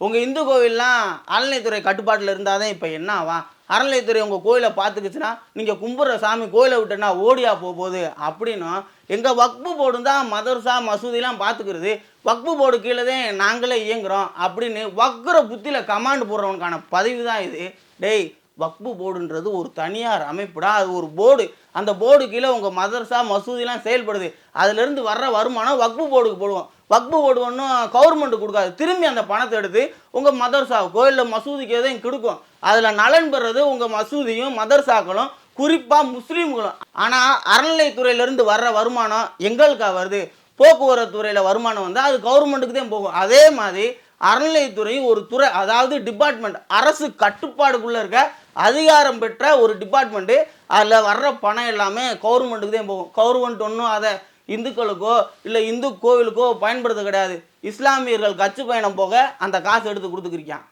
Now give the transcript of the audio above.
உங்கள் இந்து கோவில்லாம் அறநிலைத்துறை கட்டுப்பாட்டில் இருந்தால் தான் இப்போ என்ன ஆவா அறநிலைத்துறை உங்கள் கோயிலை பார்த்துக்குச்சுன்னா நீங்கள் கும்பிட்ற சாமி கோயிலை விட்டுனா ஓடியா போக போகுது அப்படின்னும் எங்கள் வக்பு போர்டு தான் மதர்சா மசூதிலாம் பார்த்துக்கிறது. வக்பு போர்டு கீழே தான் நாங்களே இயங்குகிறோம் அப்படின்னு வக்குற புத்தியில் கமாண்ட் போடுறவனுக்கான பதிவு தான் இது. டேய் வக்பு போர்டுன்றது ஒரு தனியார் அமைப்புடா. அது ஒரு போர்டு. அந்த போர்டு கீழே உங்கள் மதர்சா மசூதிலாம் செயல்படுது. அதுலேருந்து வர்ற வருமானம் வக்பு போர்டுக்கு போடுவோம். வக்பு போர்டு ஒன்றும் கவர்மெண்ட் கொடுக்காது. திரும்பி அந்த பணத்தை எடுத்து உங்கள் மதர்சாவுக்கோ கோயிலில் மசூதிக்கு எதையும் கொடுக்கும். அதில் நலன் பெறது உங்கள் மசூதியும் மதர்சாக்களும் குறிப்பாக முஸ்லீம்களும். ஆனால் அறநிலைத்துறையிலேருந்து வர்ற வருமானம் எங்களுக்கா வருது? போக்குவரத்து துறையில் வருமானம் வந்தால் அது கவர்மெண்ட்டுக்கு தான் போகும். அதே மாதிரி அறநிலையத்துறை ஒரு துறை அதாவது டிபார்ட்மெண்ட் அரசு கட்டுப்பாடுக்குள்ளே இருக்க அதிகாரம் பெற்ற ஒரு டிபார்ட்மெண்ட்டு அதில் வர்ற பணம் எல்லாமே கவர்மெண்ட்டுக்கு தான் போகும். கவர்மெண்ட் ஒன்றும் அதை இந்துக்களுக்கோ இல்லை இந்து கோவிலுக்கோ பயன்படுத்த கிடையாது. இஸ்லாமியர்கள் கட்சி பயணம் போக அந்த காசு எடுத்து கொடுத்துக்கிருக்கான்.